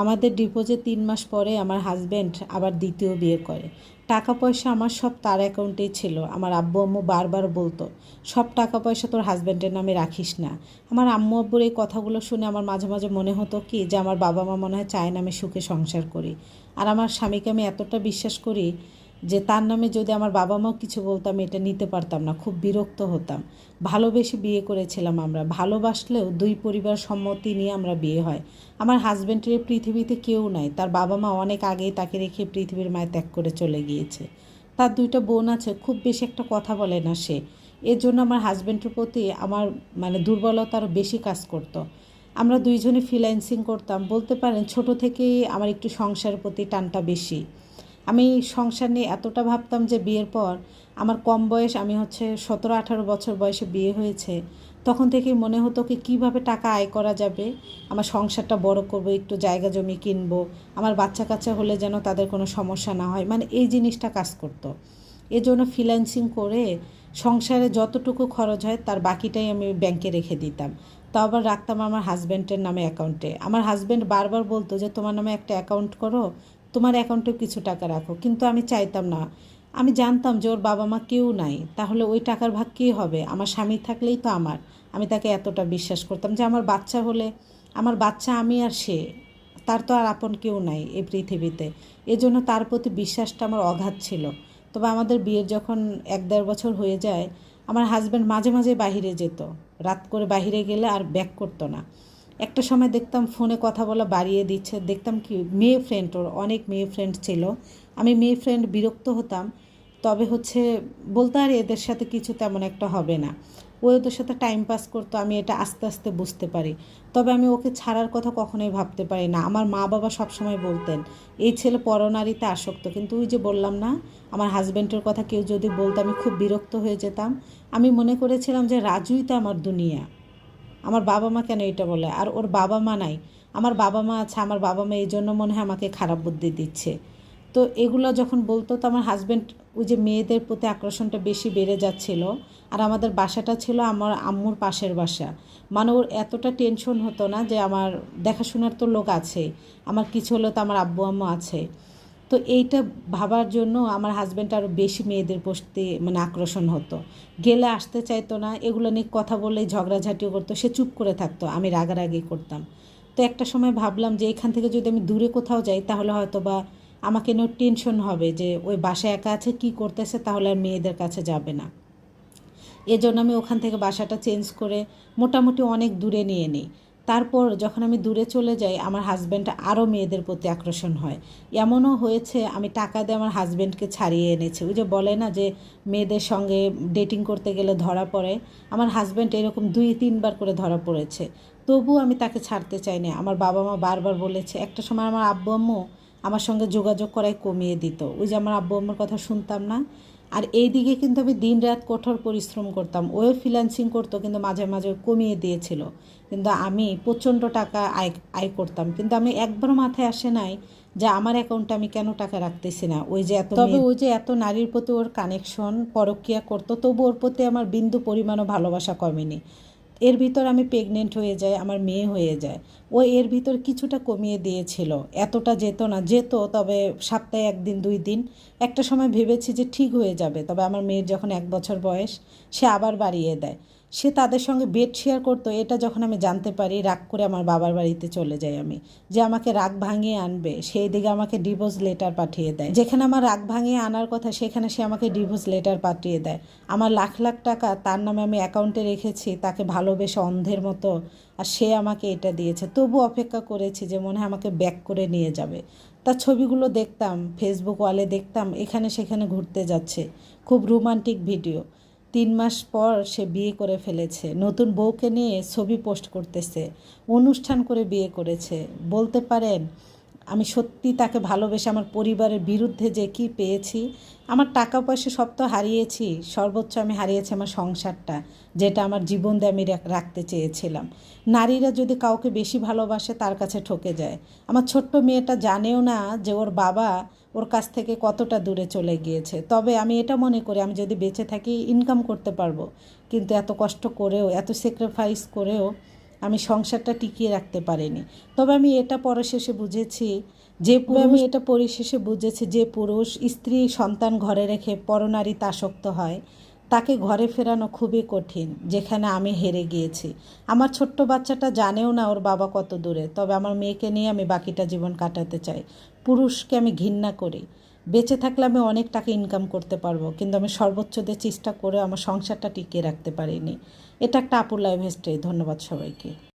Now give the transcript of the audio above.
আমাদের ডিপোজে তিন মাস পরে আমার হাজব্যান্ড আবার দ্বিতীয় বিয়ে করে। টাকা পয়সা আমার সব তার অ্যাকাউন্টেই ছিল। আমার আব্বু আম্মু বারবার বলতো, সব টাকা পয়সা তোর হাজব্যান্ডের নামে রাখিস না। আমার আম্মু আব্বুর এই কথাগুলো শুনে আমার মাঝে মাঝে মনে হতো কি, যে আমার বাবা মা মনে হয় চায় না আমি সুখে সংসার করি। আর আমার স্বামীকে আমি এতটা বিশ্বাস করি যে তার নামে যদি আমার বাবা মাও কিছু বলতাম এটা নিতে পারতাম না, খুব বিরক্ত হতাম। ভালোবেসে বিয়ে করেছিলাম আমরা। ভালোবাসলেও দুই পরিবার সম্মতি নিয়ে আমরা বিয়ে হয়। আমার হাজব্যান্ডের পৃথিবীতে কেউ নাই। তার বাবা মা অনেক আগেই তাকে রেখে পৃথিবীর মায় ত্যাগ করে চলে গিয়েছে। তার দুইটা বোন আছে, খুব বেশি একটা কথা বলে না সে। এর জন্য আমার হাজব্যান্ডের প্রতি আমার মানে দুর্বলতা আরও বেশি কাজ করতো। আমরা দুইজনে ফ্রিল্যান্সিং করতাম। বলতে পারেন ছোট থেকেই আমার একটু সংসারের প্রতি টানটা বেশি। আমি সংসার নিয়ে এতটা ভাবতাম যে বিয়ের পর আমার কম বয়স, আমি হচ্ছে সতেরো আঠারো বছর বয়সে বিয়ে হয়েছে, তখন থেকেই মনে হতো কি, কীভাবে টাকা আয় করা যাবে? আমার সংসারটা বড় করব, একটু জায়গা জমি কিনবো, আমার বাচ্চা কাচ্চা হলে যেন তাদের কোনো সমস্যা না হয় মানে এই জিনিসটা কাজ করতো। এজন্য ফ্রিল্যান্সিং করে সংসারে যতটুকু খরচ হয়, তার বাকিটাই আমি ব্যাংকে রেখে দিতাম। তা আবার রাখতাম আমার হাজব্যান্ডের নামে অ্যাকাউন্টে আমার হাজব্যান্ড বারবার বলতো যে, তোমার নামে একটা অ্যাকাউন্ট করো তোমার অ্যাকাউন্টে কিছু টাকা রাখো। কিন্তু আমি চাইতাম না। আমি জানতাম যে ওর বাবা মা কেউ নাই। তাহলে ওই টাকার ভাগ কী হবে? আমার স্বামী থাকলেই তো আমার। আমি তাকে এতটা বিশ্বাস করতাম যে আমার বাচ্চা হলে, আমার বাচ্চা আমি আর সে, তার তো আর আপন কেউ নাই এই পৃথিবীতে। এজন্য তার প্রতি বিশ্বাসটা আমার অগাধ ছিল। তবে আমাদের বিয়ের যখন এক দেড় বছর হয়ে যায়, আমার হাজব্যান্ড মাঝে মাঝে বাহিরে যেত। রাত করে বাহিরে গেলে আর ব্যাক করতো না। একটা সময় দেখতাম ফোনে কথা বলা বাড়িয়ে দিচ্ছে। দেখতাম কি, মেয়ে ফ্রেন্ড ওর, অনেক মেয়ে ফ্রেন্ড ছিল। আমি মেয়ে ফ্রেন্ড বিরক্ত হতাম। তবে হচ্ছে বলতে আর এদের সাথে কিছু তেমন একটা হবে না। ও ওদের সাথে টাইম পাস করতো, আমি এটা আস্তে আস্তে বুঝতে পারি। তবে আমি ওকে ছাড়ার কথা কখনোই ভাবতে পারি না। আমার মা বাবা সবসময় বলতেন, এই ছেলে পরনারীতে আসক্ত। কিন্তু ওই যে বললাম না, আমার হাজব্যান্ডের কথা কেউ যদি বলতো, আমি খুব বিরক্ত হয়ে যেতাম। আমি মনে করেছিলাম যে রাজুই তো আমার দুনিয়া। আমার বাবা মা কেন এটা বলে? আর ওর বাবা মা নাই। আমার বাবা মা আছে, আমার বাবা মা এই জন্য মনে হয় আমাকে খারাপ বুদ্ধি দিচ্ছে। তো এগুলো যখন বলতো, তো আমার হাজব্যান্ড ওই যে মেয়েদের প্রতি আকর্ষণটা বেশি বেড়ে যাচ্ছিল। আর আমাদের বাসাটা ছিল আমার আম্মুর পাশের বাসা। মানে ওর এতটা টেনশন হতো না যে আমার দেখাশোনার তো লোক আছে। আমার কিছু হলো তো আমার আব্বু আম্মু আছে। তো এইটা ভাবার জন্য আমার হাজব্যান্ড আরও বেশি মেয়েদের প্রতি মানে আকর্ষণ হতো। গেলে আসতে চাইতো না, এগুলো নিয়ে কথা বললেই ঝগড়াঝাটিও করতো, সে চুপ করে থাকতো, আমি রাগারাগি করতাম। তো একটা সময় ভাবলাম যে এখান থেকে যদি আমি দূরে কোথাও যাই, তাহলে হয়তো বা আমাকে নিয়েও টেনশন হবে যে ওই বাসায় একা আছে, কী করতেছে, তাহলে আর মেয়েদের কাছে যাবে না। এজন্য আমি ওখান থেকে বাসাটা চেঞ্জ করে মোটামুটি অনেক দূরে নিয়ে নিই। তারপর যখন আমি দূরে চলে যাই, আমার হাজব্যান্ড আরও মেয়েদের প্রতি আকর্ষণ হয়। এমনও হয়েছে, আমি টাকা দিয়ে আমার হাজব্যান্ডকে ছাড়িয়ে এনেছি। ওই যে বলে না যে, মেয়েদের সঙ্গে ডেটিং করতে গেলে ধরা পড়ে। আমার হাজব্যান্ড এরকম দুই, তিনবার করে ধরা পড়েছে। তবুও আমি তাকে ছাড়তে চাইনি। আমার বাবা মা বারবার বলেছে, একটা সময় আমার আব্বু আম্মু আমার সঙ্গে যোগাযোগ করাই কমিয়ে দিত। ওই যে আমার আব্বু আম্মুর কথা শুনতাম না? আর এই দিকে কিন্তু আমি দিন রাত কঠোর পরিশ্রম করতাম। ওয়ে ফ্রিল্যান্সিং করতো কিন্তু মাঝে মাঝে কমিয়ে দিয়েছিল। কিন্তু আমি প্রচণ্ড টাকা আয় আয় করতাম। কিন্তু আমি একবার মাথায় আসে নাই যে আমার অ্যাকাউন্টে আমি কেন টাকা রাখতেছি না। ওই যে এত তবে ওই যে এত নারীর প্রতি ওর কানেকশন পরক্রিয়া করতো তবু ওর প্রতি আমার বিন্দু পরিমাণও ভালোবাসা কমেনি। এর ভিতর আমি প্রেগনেন্ট হয়ে যাই, আমার মেয়ে হয়ে যায়। ও এর ভিতর কিছুটা কমিয়ে দিয়েছিল, এতটা যেত না, যেত তবে সপ্তাহে একদিন, দুই দিন। একটা সময় ভেবেছি যে ঠিক হয়ে যাবে, তবে আমার মেয়ের যখন এক বছর বয়স, সে আবার বাড়িয়ে দেয়। সে তাদের সঙ্গে বেড শেয়ার করতো। এটা যখন আমি জানতে পারি, রাগ করে আমার বাবার বাড়িতে চলে যাই আমি। যে আমাকে রাগ ভাঙিয়ে আনবে সেই দিকে আমাকে ডিভোর্স লেটার পাঠিয়ে দেয়। যেখানে আমার রাগ ভাঙিয়ে আনার কথা, সেখানে সে আমাকে ডিভোর্স লেটার পাঠিয়ে দেয়। আমার লাখ লাখ টাকা তার নামে আমি অ্যাকাউন্টে রেখেছি, তাকে ভালোবেসে অন্ধের মতো, আর সে আমাকে এটা দিয়েছে। তবু অপেক্ষা করেছি যে মনে হয় আমাকে ব্যাক করে নিয়ে যাবে। তার ছবিগুলো দেখতাম ফেসবুক ওয়ালে দেখতাম, এখানে সেখানে ঘুরতে যাচ্ছে। খুব রোমান্টিক ভিডিও তিন মাস পর সে বিয়ে করে ফেলেছে। নতুন বউকে নিয়ে ছবি পোস্ট করতেছে, অনুষ্ঠান করে বিয়ে করেছে। বলতে পারেন আমি সত্যি তাকে ভালোবেসে আমার পরিবারের বিরুদ্ধে যে কি পেয়েছি, আমার টাকা পয়সা সব তো হারিয়েছি, সর্বোচ্চ আমি হারিয়েছি আমার সংসারটা, যেটা আমার জীবন দিয়ে আমি রাখতে চেয়েছিলাম। নারীরা যদি কাউকে বেশি ভালোবাসে, তার কাছে ঠকে যায়। আমার ছোট্ট মেয়েটা জানেও না যে ওর বাবা ওর কাছ থেকে কতটা দূরে চলে গিয়েছে। তবে আমি এটা মনে করি, আমি যদি বেঁচে থাকি ইনকাম করতে পারব। কিন্তু এত কষ্ট করেও, এত স্যাক্রিফাইস করেও আমি সংসারটা টিকিয়ে রাখতে পারিনি। তবে আমি এটা পরশেষে বুঝেছি যে আমি এটা পরিশেষে বুঝেছি যে পুরুষ স্ত্রী সন্তান ঘরে রেখে পরনারীতে আসক্ত হয় তাকে ঘরে ফেরানো খুবই কঠিন যেখানে আমি হেরে গিয়েছি। আমার ছোট্ট বাচ্চাটা জানেও না ওর বাবা কত দূরে তবে আমার মেয়েকে নিয়ে আমি বাকিটা জীবন কাটাতে চাই। পুরুষকে আমি ঘৃণা করি। বেঁচে থাকলে আমি অনেক টাকা ইনকাম করতে পারব, কিন্তু আমি সর্বোচ্চ দিয়ে চেষ্টা করে আমার সংসারটা টিকিয়ে রাখতে পারিনি। এটা একটা আপুর লাইভ হিস্ট্রি ধন্যবাদ সবাইকে।